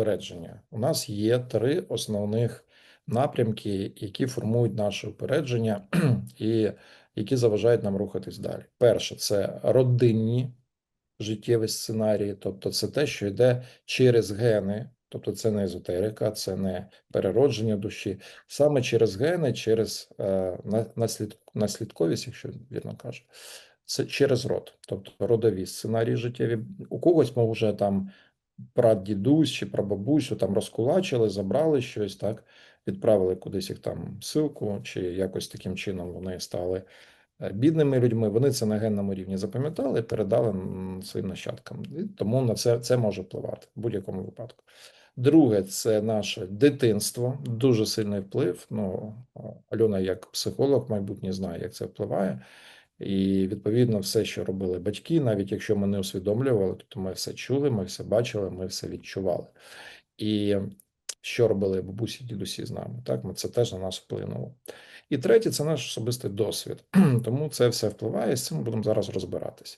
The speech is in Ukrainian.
упередження. У нас є три основних напрямки, які формують наше упередження і які заважають нам рухатись далі. Перше це родинні життєві сценарії, тобто це те, що йде через гени, тобто це не езотерика, це не переродження душі, саме через гени, через е, наслід, наслідковість, якщо вірно кажу, це через род, тобто родові сценарії життєві. У когось може там прадідусь чи прабабусю там розкулачили, забрали щось, так, відправили кудись їх там ссилку, чи якось таким чином вони стали е, бідними людьми. Вони це на генному рівні запам'ятали передали своїм нащадкам. І тому на це, це може впливати в будь-якому випадку. Друге, це наше дитинство, дуже сильний вплив. Ну, Альона, як психолог, майбутнє знає, як це впливає. І відповідно все, що робили батьки, навіть якщо ми не усвідомлювали, тобто ми все чули, ми все бачили, ми все відчували. І що робили бабусі, дідусі з нами, так ми це теж на нас вплинуло. І третє це наш особистий досвід. Тому це все впливає. З цим будемо зараз розбиратися.